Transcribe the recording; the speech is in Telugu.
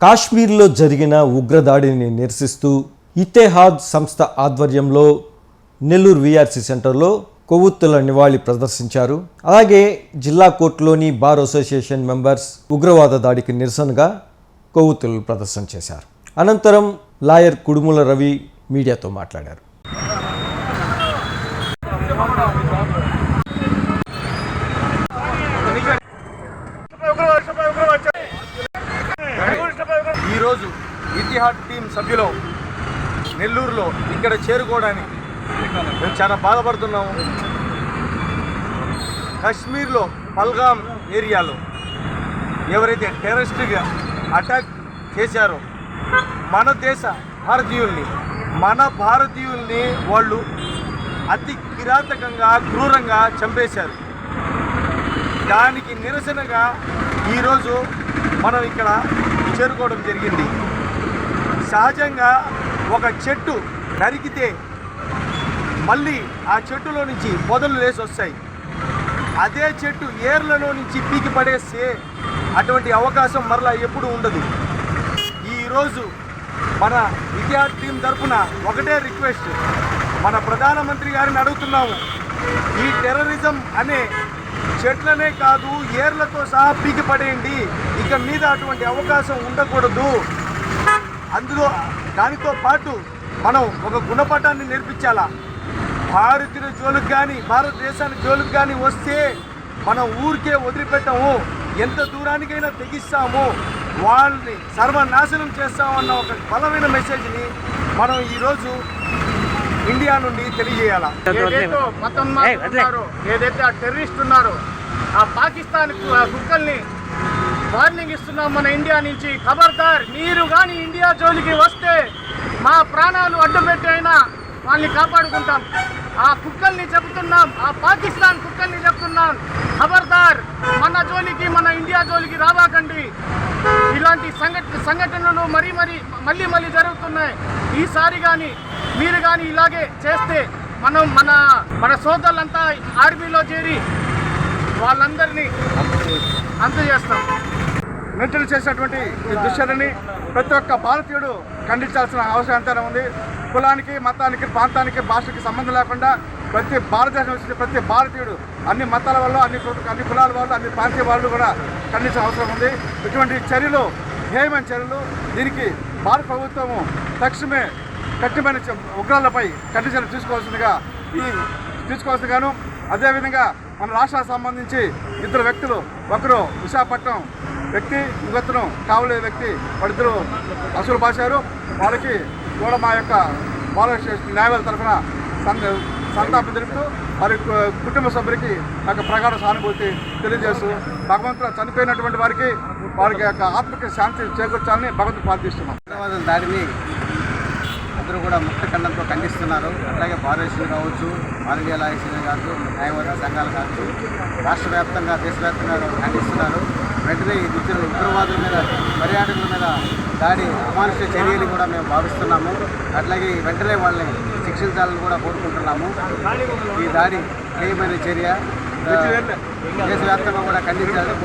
కాశ్మీర్లో జరిగిన ఉగ్రదాడిని నిరసిస్తూ ఇతేహాద్ సంస్థ ఆధ్వర్యంలో నెల్లూరు విఆర్సీ సెంటర్లో కొవ్వొత్తుల నివాళి ప్రదర్శించారు. అలాగే జిల్లా కోర్టులోని బార్ అసోసియేషన్ మెంబర్స్ ఉగ్రవాద దాడికి నిరసనగా కొవ్వొత్తులు ప్రదర్శన చేశారు. అనంతరం లాయర్ కుడుముల రవి మీడియాతో మాట్లాడారు ఈరోజు ఇతిహాడ్ టీం సభ్యులు నెల్లూరులో ఇక్కడ చేరుకోవడానికి మేము చాలా బాధపడుతున్నాము. కాశ్మీర్లో పల్గాం ఏరియాలో ఎవరైతే టెరరిస్ట్గా అటాక్ చేశారో మన దేశ భారతీయుల్ని మన భారతీయుల్ని వాళ్ళు అతి కిరాతకంగా క్రూరంగా చంపేశారు. దానికి నిరసనగా ఈరోజు మనం ఇక్కడ చేరుకోవడం జరిగింది. సహజంగా ఒక చెట్టు నరికితే మళ్ళీ ఆ చెట్టులో నుంచి పొదలు లేసి వస్తాయి. అదే చెట్టు ఏర్లలో నుంచి పీకి పడేస్తే అటువంటి అవకాశం మరలా ఎప్పుడు ఉండదు. ఈరోజు మన విద్యార్థి టీం తరఫున ఒకటే రిక్వెస్ట్. మన ప్రధానమంత్రి గారిని అడుగుతున్నాము. ఈ టెర్రరిజం అనే చెట్లనే కాదు ఏర్లతో సహా పీకి పడేయండి. ఇక మీద అటువంటి అవకాశం ఉండకూడదు. అందులో దానితో పాటు మనం ఒక గుణపాఠాన్ని నేర్పించాలా? భారతీయుల జోలికి కానీ భారతదేశానికి జోలికి కానీ వస్తే మనం ఊరికే వదిలిపెట్టాము. ఎంత దూరానికైనా తెగిస్తాము. వాళ్ళని సర్వనాశనం చేస్తామన్న ఒక బలమైన మెసేజ్ని మనం ఈరోజు ఇండియా నుండి తెలియజేయాలా? ఏదైతే ఉన్నారో ఏదైతే ఆ టెర్రరిస్ట్ ఉన్నారో ఆ పాకిస్తాన్ కుక్కల్ని వార్నింగ్ ఇస్తున్నాం మన ఇండియా నుంచి. ఖబర్దార్ మీరు కానీ ఇండియా జోలికి వస్తే మా ప్రాణాలు అడ్డుపెట్టి అయినా వాళ్ళని కాపాడుకుంటాం. ఆ కుక్కల్ని చెబుతున్నాం ఆ పాకిస్తాన్ కుక్కల్ని చెప్తున్నాం ఖబర్దార్ మన జోలికి మన ఇండియా జోలికి రాబాకండి ఇలాంటి సంఘట సంఘటనలు మరీ మరీ మళ్ళీ మళ్ళీ జరుగుతున్నాయి. ఈసారి కానీ మీరు కానీ ఇలాగే చేస్తే మనం మన మన సోదరులంతా ఆర్మీలో చేరి వాళ్ళందరినీ అంత చేస్తాం. మిత్రులు చేసినటువంటి ఈ దుశ్చర్యని ప్రతి ఒక్క భారతీయుడు ఖండించాల్సిన అవసరం ఉంది. కులానికి మతానికి ప్రాంతానికి భాషకి సంబంధం లేకుండా ప్రతి భారతదేశం వచ్చిన ప్రతి భారతీయుడు అన్ని మతాల వాళ్ళు అన్ని అన్ని కులాల వాళ్ళు అన్ని ప్రాంతీయ వాళ్ళు కూడా ఖండించిన అవసరం ఉంది. ఇటువంటి చర్యలు హేయమైన చర్యలు దీనికి భారత ప్రభుత్వము తక్షణమే కఠినమైన ఉగ్రాలపై కఠిన చర్యలు తీసుకోవాల్సిందిగా ఈ తీసుకోవాల్సిందిగాను అదేవిధంగా మన రాష్ట్రానికి సంబంధించి ఇద్దరు వ్యక్తులు ఒకరు విశాఖపట్నం వ్యక్తి ఇంకొకరు కావలే వ్యక్తి వాళ్ళిద్దరు అసలు పాశారు. వాళ్ళకి కూడా మా యొక్క బాల న్యాయవాద తరఫున సంద సంతాపం తెలుపుతూ వారి కుటుంబ సభ్యులకి నాకు ప్రగాఢ సానుభూతి తెలియజేస్తూ భగవంతుడు చనిపోయినటువంటి వారికి వారికి యొక్క ఆత్మకి శాంతి చేకూర్చాలని భగవంతుడు ప్రార్థిస్తున్నాం. హైదరాబాద్ దాడిని అందరూ కూడా ముక్త ఖండంతో ఖండిస్తున్నారు. అట్లాగే భారతదేశం కావచ్చు భారతీయ లాయసీలు కావచ్చు న్యాయవాద సంఘాలు కావచ్చు రాష్ట్ర వ్యాప్తంగా దేశవ్యాప్తంగా ఖండిస్తున్నారు. వెంటనే ఈ దుస్తులు ఉగ్రవాదుల మీద పర్యాటకుల మీద దాడి అమానుష చర్యలు కూడా మేము భావిస్తున్నాము. అట్లాగే వెంటనే వాళ్ళని శిక్షించాలని కూడా కోరుకుంటున్నాము. ఈ దాడి హేయమైన చర్య. దేశవ్యాప్తంగా కూడా ఖండించాలని